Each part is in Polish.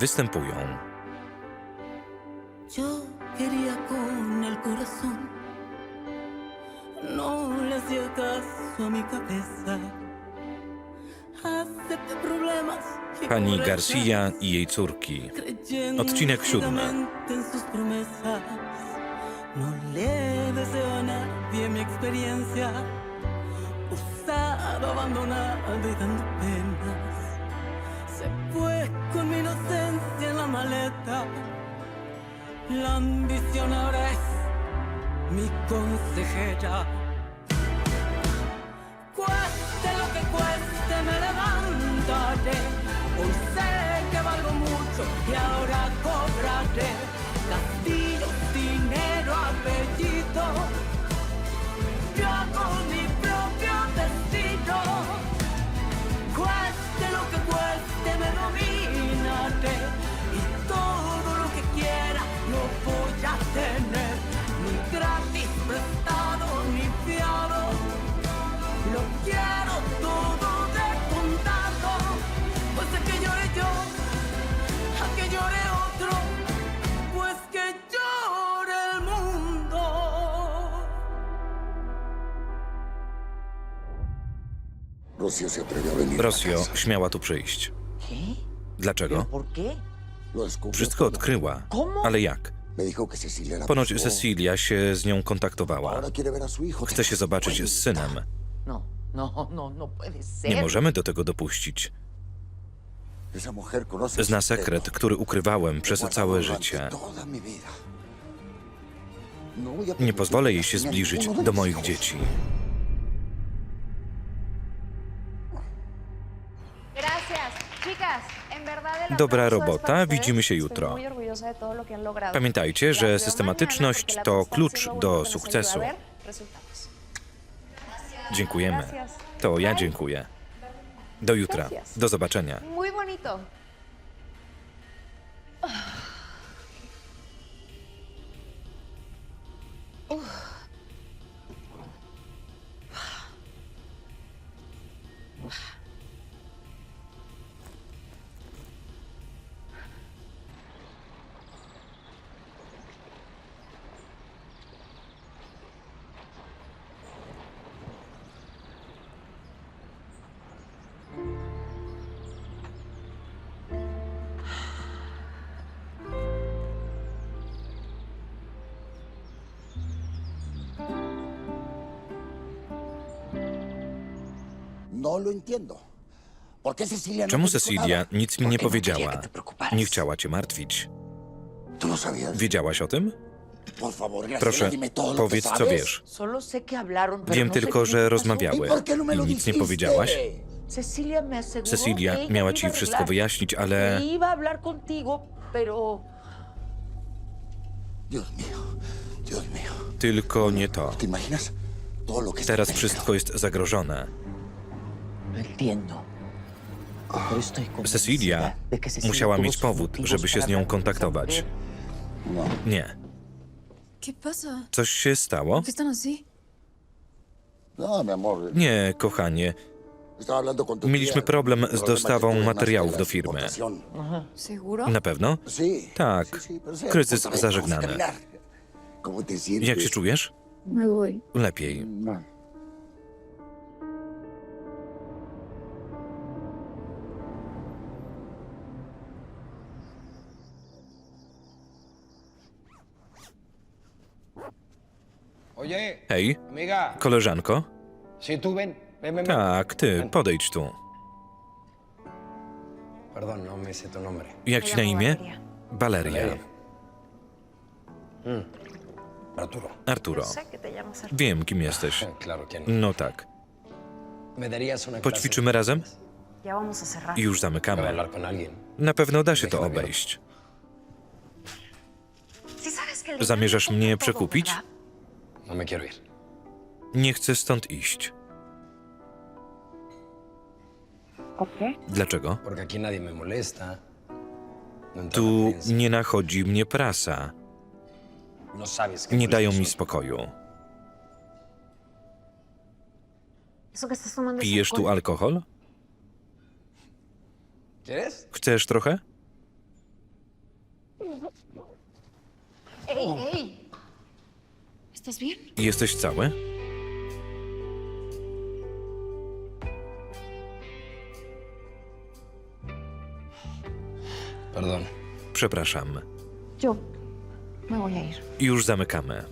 występują no pani Garcia i jej córki. Odcinek siódmy. No le deseo a nadie mi experiencia, usada, abandonada y dando penas. La ambición ahora es mi consejera. Cueste lo que cueste, me levantaré. Hoy sé que valgo mucho y ahora cobraré. Rosjo śmiała tu przyjść. Dlaczego? Wszystko odkryła. Ale jak? Ponoć. Cecilia się z nią kontaktowała. Chce się zobaczyć z synem. No, no, no. Nie możemy do tego dopuścić. Zna sekret, który ukrywałem przez całe życie. Nie pozwolę jej się zbliżyć do moich dzieci. Dobra robota, widzimy się jutro. Pamiętajcie, że systematyczność to klucz do sukcesu. Dziękujemy. To ja dziękuję. Do jutra. Do zobaczenia. Lo entiendo. ¿Por qué Cecilia no Czemu Cecilia nic mi nie no powiedziała? Nie chciała cię martwić. Wiedziałaś o tym? Proszę, powiedz co wiesz. Wiem no tylko, że rozmawiały. ¿Y no I nic nie powiedziałaś? Cecilia miała ci wszystko wyjaśnić, ale tylko nie to. Teraz wszystko jest zagrożone. Cecilia musiała mieć powód, żeby się z nią kontaktować. No, Nie. Coś się stało? No. Nie, kochanie. Mieliśmy problem z dostawą materiałów do firmy. Na pewno? Tak. Kryzys zażegnany. Jak się czujesz? Lepiej. Hej, koleżanko? Tak, ty, podejdź tu. No. Jak ci na imię? Valeria. Valeria. Arturo. Wiem, kim jesteś. No. No tak. Poćwiczymy razem? Już zamykamy. Na pewno da się to obejść. Zamierzasz mnie przekupić? Nie chcę stąd iść. Dlaczego? Tu nie nachodzi mnie prasa. Nie dają mi spokoju. Pijesz tu alkohol? Chcesz trochę? Ej, ej! ¿Estás bien? Jesteś cały? Perdón. Przepraszam. Yo me voy a ir. Już zamykamy.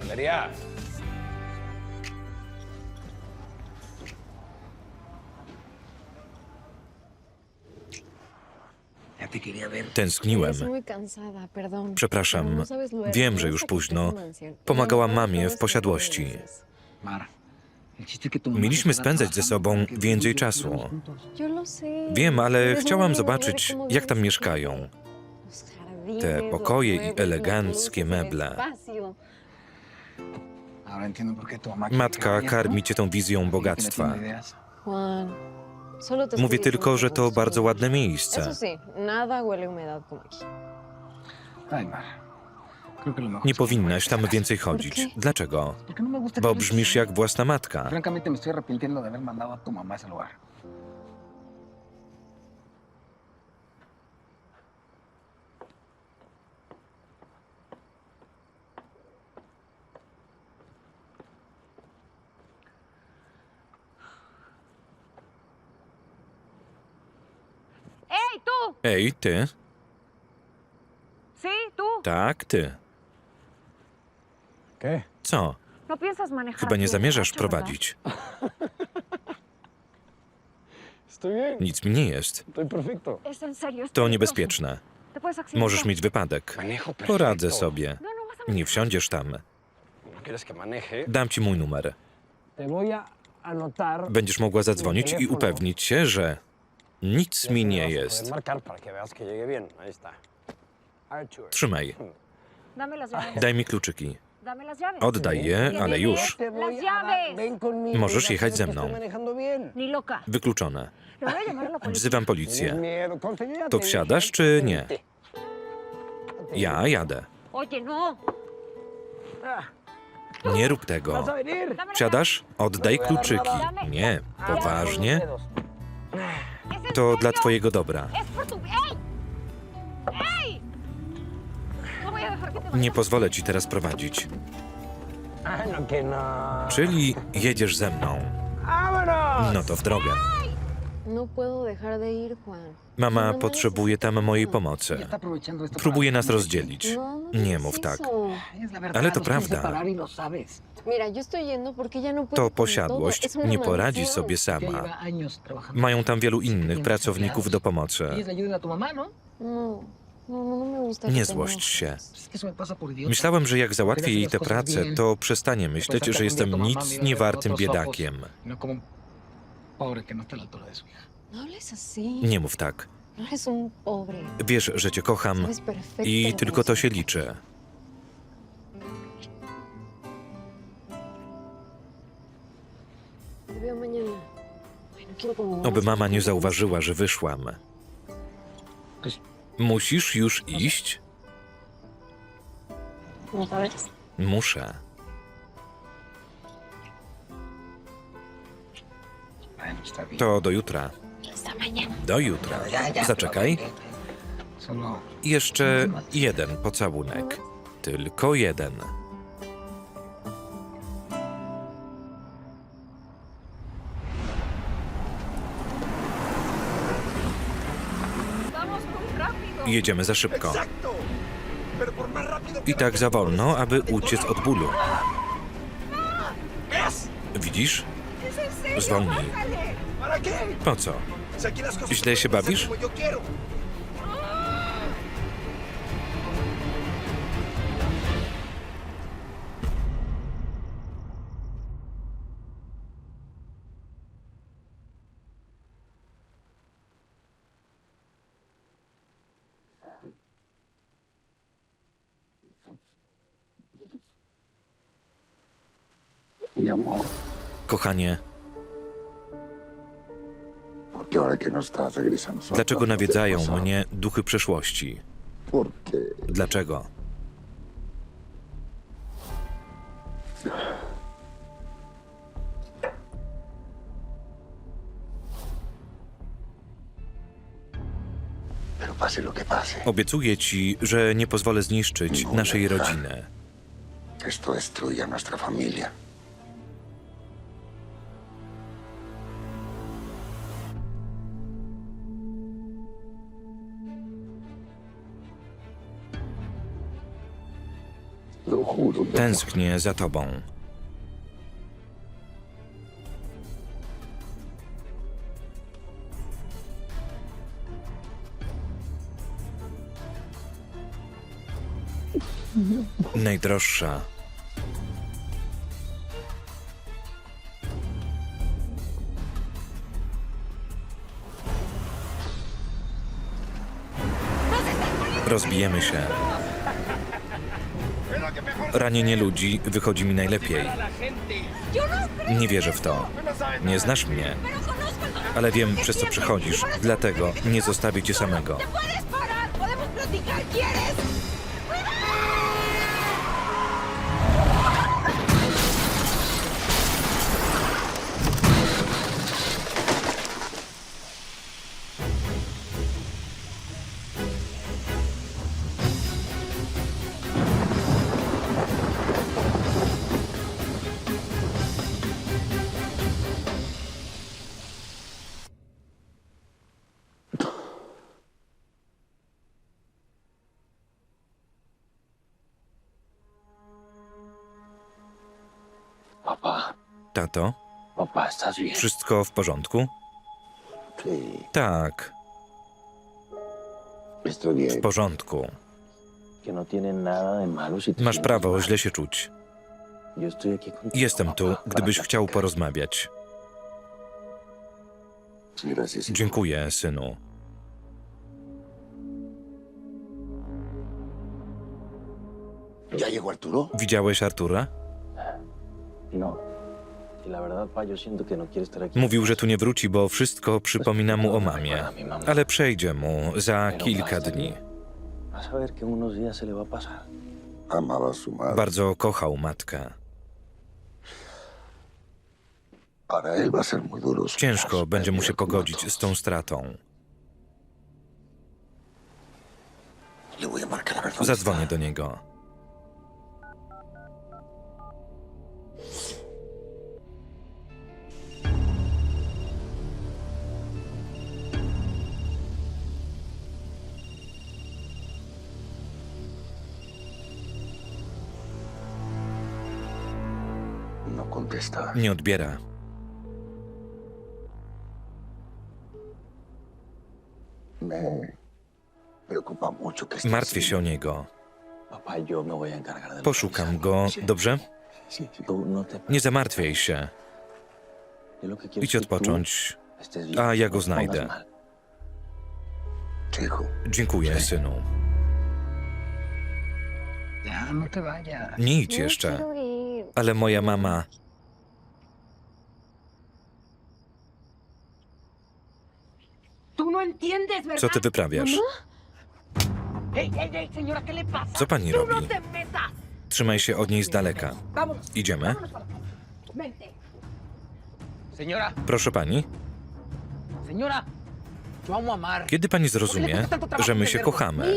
Valeria. Tęskniłem. Przepraszam. No lo Wiem, że już późno. Pomagałam Y mamie w posiadłości. Mieliśmy spędzać ze sobą więcej czasu. Wiem, ale chciałam zobaczyć, jak tam mieszkają. Te pokoje i eleganckie meble. Matka karmi cię tą wizją bogactwa. Mówię estoy tylko, że to bardzo ładne miejsce. Aquí. Nie powinnaś tam więcej chodzić. Dlaczego? Bo brzmisz jak własna matka. Francamente me estoy arrepintiendo de haber mandado a tu mamá a ese lugar. ¡Ey, tú! Ej, ty? Sí, tú. Tak, ty. ¿Qué? Co? No piensas manejar. Chyba nie zamierzasz prowadzić. Estoy bien. Nic mi nie jest. Estoy perfecto. Es en serio. es To peligroso. niebezpieczne. Te puedes accidentar. Możesz mieć wypadek. Manejo perfecto. Poradzę sobie. No, no vas a Nie wsiądziesz tam. ¿No quieres que maneje? Dam ci mój numer. Te voy a anotar. Będziesz mogła zadzwonić i upewnić się, że nic mi nie jest. Trzymaj. Daj mi kluczyki. Oddaj je, ale już. Możesz jechać ze mną. Wykluczone. Wzywam policję. To wsiadasz czy nie? Ja jadę. No. Nie rób tego. Wsiadasz? Oddaj kluczyki. Nie. Poważnie? To dla twojego dobra. Nie pozwolę ci teraz prowadzić. Czyli jedziesz ze mną. No to w drogę. Mama No potrzebuje tam mojej pomocy. Próbuje nas rozdzielić. No, no Nie mów tak. Ale to prawda. y no To posiadłość nie poradzi sobie sama. Mają tam wielu innych pracowników do pomocy. ¿no? No, no, no, no gusta. Nie złość się. Myślałem, że jak załatwię jej tę pracę, to przestanie myśleć, że jestem nic niewartym biedakiem. No pobre que no está a la altura de su hija. No. Nie mów tak. No. Wiesz, że cię kocham i tylko to się liczy. Oby mama nie zauważyła, że wyszłam. Musisz już iść? ¿No? Muszę. To do jutra. Do jutra. Zaczekaj. Jeszcze jeden pocałunek. Tylko jeden. Jedziemy za szybko. I tak za wolno, aby uciec od bólu. Widzisz? Zwolnij. Po co? Źle się bawisz? Kochanie, dlaczego nawiedzają mnie duchy przeszłości? Dlaczego? ¿Pero pase lo que pase, Obiecuję ci, że nie pozwolę zniszczyć naszej rodziny. esto. Tęsknię za tobą. Najdroższa. Rozbijemy się. Ranienie ludzi wychodzi mi najlepiej. Nie wierzę w to. Nie znasz mnie, ale wiem, przez co przechodzisz. Dlatego nie zostawię cię samego. Tato, wszystko w porządku? Tak, w porządku. No Masz prawo źle się czuć. Jestem tu, gdybyś chciał porozmawiać. Dziękuję, synu. Widziałeś Artura? No. Mówił, że tu nie wróci, bo wszystko przypomina mu o mamie. Ale przejdzie mu za kilka dni. Amaba su madre. Bardzo kochał matkę. Para él va a ser muy duro. Ciężko będzie mu się pogodzić z tą stratą. Le voy a marcar a ver dónde Zadzwonię do niego. No contesta. Nie odbiera. Me preocupa mucho que Martwię się o niego. Papá, yo me voy a encargar de Poszukam go, dobrze? Tú no te... Nie zamartwiaj się. Yo lo que quiero Idź es que tú odpocząć. estés bien, A ja no go te pongas znajdę. mal. Dziękuję, synu. Ya, no te vayas. Nie idź jeszcze. Ale moja mama. No. Co ty wyprawiasz? Co pani no robi? metas. Trzymaj się od niej z daleka. Idziemy? Proszę pani, kiedy pani zrozumie, że my się kochamy?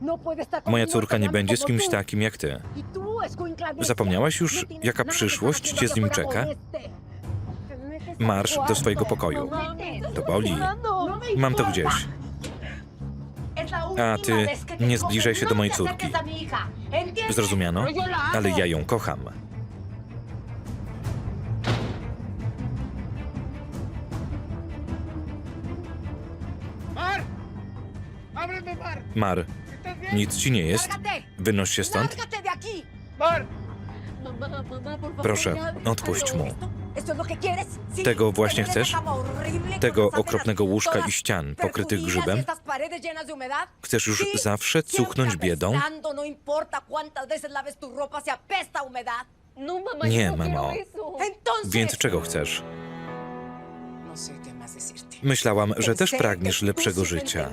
no Moja córka nie będzie z kimś takim jak ty. Zapomniałaś już, jaka przyszłość cię z nim czeka? Marsz do swojego pokoju. To boli. Mam to gdzieś. A ty nie zbliżaj się do mojej córki. Zrozumiano? Ale ja ją kocham. ¡Mar! Nic ci nie jest? Wynoś się stąd. Proszę, odpuść mu. Tego właśnie chcesz? Tego okropnego łóżka i ścian pokrytych grzybem? Chcesz już zawsze cuchnąć biedą? Nie, mamo. Więc czego chcesz? Myślałam, że też pragniesz lepszego życia.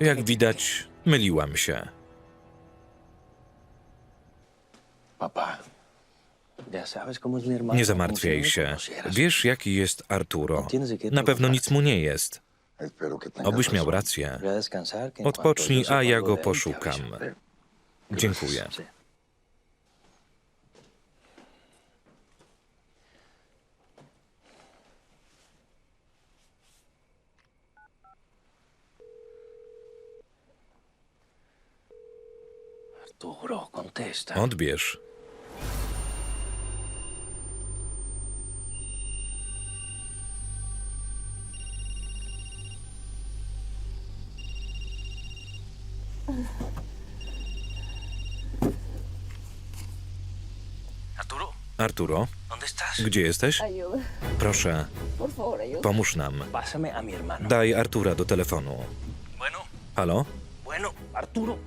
Jak widać, myliłam się. Nie no zamartwiaj się. conocieras. Wiesz, jaki jest Arturo. Na pewno nic mu nie jest. Obyś miał rację. Odpocznij, a ja go poszukam. Dziękuję. Odbierz. Arturo, gdzie jesteś? Proszę, pomóż nam. Daj Artura do telefonu. Halo? bueno, Arturo.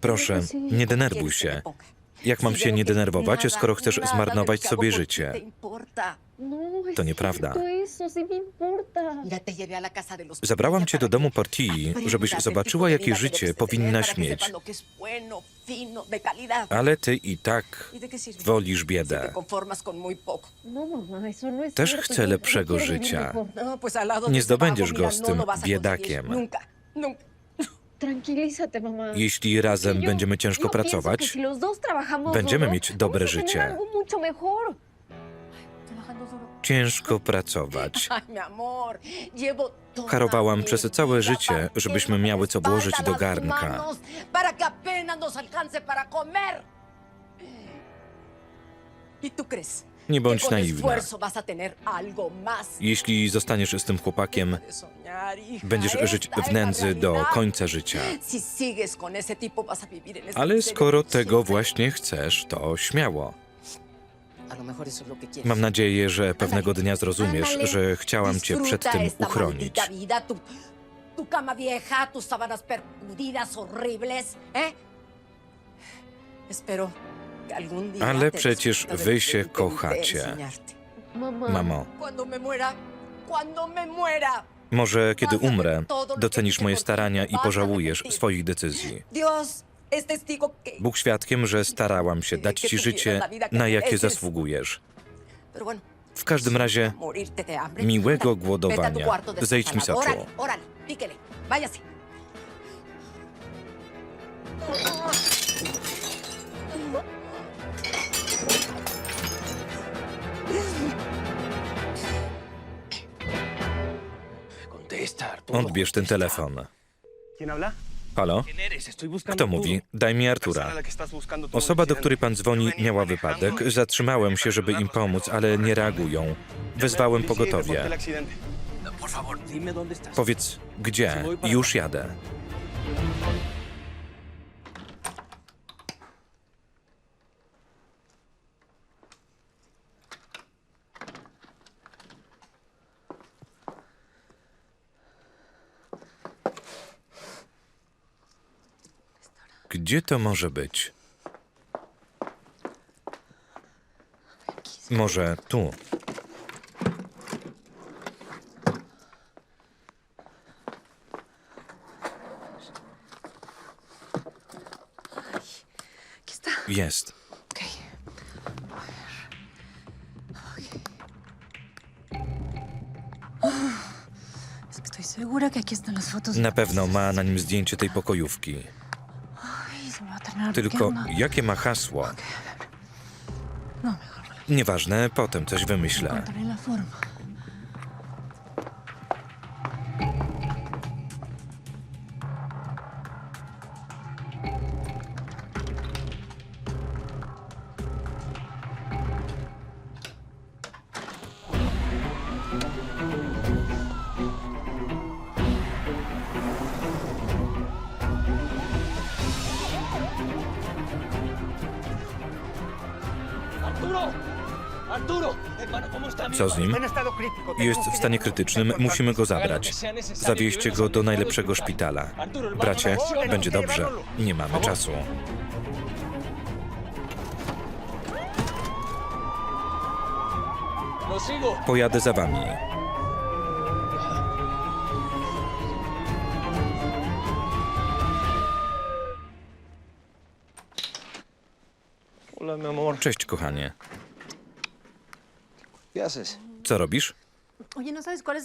Proszę, nie denerwuj się. Jak mam się nie denerwować, skoro chcesz zmarnować sobie życie? No, To nieprawda. Zabrałam cię do domu Portilli, żebyś zobaczyła, jakie życie powinnaś mieć. Ale ty i tak wolisz biedę. No, no Też chcę lepszego życia. Nie zdobędziesz go z tym biedakiem. Tranquilízate, mamá. Jeśli razem będziemy ciężko pracować, będziemy mieć dobre życie. ciężko pracować. Harowałam przez całe życie, żebyśmy miały co włożyć do garnka. Nie bądź naiwna. Jeśli zostaniesz z tym chłopakiem, będziesz żyć w nędzy do końca życia. Ale skoro tego właśnie chcesz, to śmiało. Mam nadzieję, że pewnego dnia zrozumiesz, że chciałam cię przed tym uchronić. ¿eh? Espero Ale przecież wy się kochacie. Mamo, może kiedy umrę, docenisz moje starania i pożałujesz swoich decyzji. Bóg świadkiem, że starałam się dać ci życie, na jakie zasługujesz. W każdym razie, miłego głodowania. Zejdź mi z oczu. Órale, Odbierz ten telefon. Halo? Kto mówi? Daj mi Artura. Osoba, do której pan dzwoni, venía miała wypadek. Zatrzymałem się, żeby im pomóc, ale nie reagują. Wezwałem pogotowie. estás. Powiedz, gdzie? Już jadę. Gdzie to może być? Może tu. Jest. Na pewno ma na nim zdjęcie tej pokojówki. Ay, se me va a terminar Tylko jakie ma hasło? Nieważne, potem coś wymyślę. Co z nim? Jest w stanie krytycznym, musimy go zabrać. Zawieźcie go do najlepszego szpitala. Bracie, będzie dobrze. Nie mamy czasu. Pojadę za wami. Cześć, kochanie. Co robisz?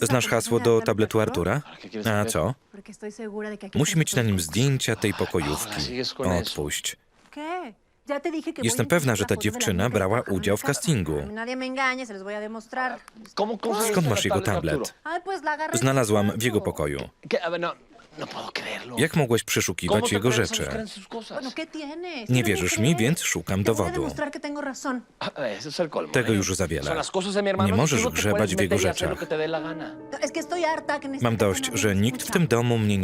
Znasz hasło do tabletu Artura? A co? Musi mieć na nim zdjęcia tej pokojówki. Odpuść. Jestem pewna, że ta dziewczyna brała udział w castingu. Skąd masz jego tablet? Znalazłam w jego pokoju. Jak mogłeś przeszukiwać jego rzeczy? Nie wierzysz mi, więc szukam dowodu. Tego już za wiele. Nie możesz grzebać w jego rzeczach. Mam dość, że nikt w tym domu mnie nie